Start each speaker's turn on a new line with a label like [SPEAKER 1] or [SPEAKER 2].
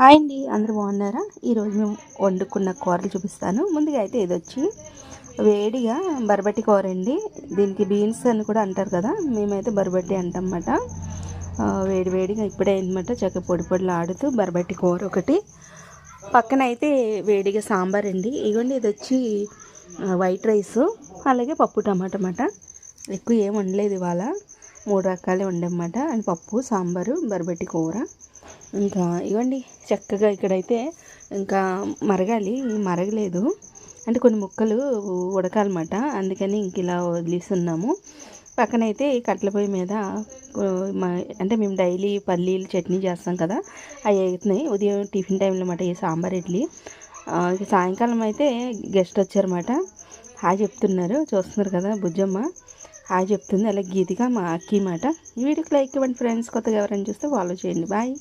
[SPEAKER 1] Hi అండి అందరూ బాగున్నారా? ఈరోజు మేము వండుకున్న కూరలు చూపిస్తాను. ముందుగా అయితే ఇది వచ్చి వేడిగా బరబట్టి కూర అండి. దీనికి బీన్స్ అని కూడా అంటారు కదా మేమైతే బరబట్టి అంటామన్నమాట. వేడి వేడిగా ఇప్పుడే అయిందన్నమాట. చక్క పొడి పొడిలు ఆడుతూ బరబట్టి కూర ఒకటి. పక్కన అయితే వేడిగా సాంబార్ అండి. ఇగోండి ఇది వచ్చి వైట్ రైస్ అలాగే పప్పు టమాటా అన్నమాట. ఎక్కువ ఏం వండలేదు ఇవాళ. మూడు రకాలే వండమాట అండ్ పప్పు సాంబారు బరబట్టి కూర. ఇంకా ఇవ్వండి. చక్కగా ఇక్కడైతే ఇంకా మరగాలి. మరగలేదు. అంటే కొన్ని ముక్కలు ఉడకాలన్నమాట. అందుకని ఇంక ఇలా వదిలిస్తున్నాము. పక్కనైతే కట్టెల పొయ్యి మీద అంటే మేము డైలీ పల్లీలు చట్నీ చేస్తాం కదా. అవి అవుతున్నాయి ఉదయం టిఫిన్ టైంలో అన్నమాట ఈ సాంబార్ ఇడ్లీ. సాయంకాలం అయితే గెస్ట్ వచ్చారన్నమాట. హాయ్ చెప్తున్నారు. చూస్తున్నారు కదా బుజ్జమ్మ. హాయ్ చెప్తుంది. అలాగే గీతిగా మా అక్కి మాట. ఈ వీడియోకి లైక్ ఇవ్వండి ఫ్రెండ్స్. కొత్తగా ఎవరైనా చూస్తే ఫాలో చేయండి. బాయ్.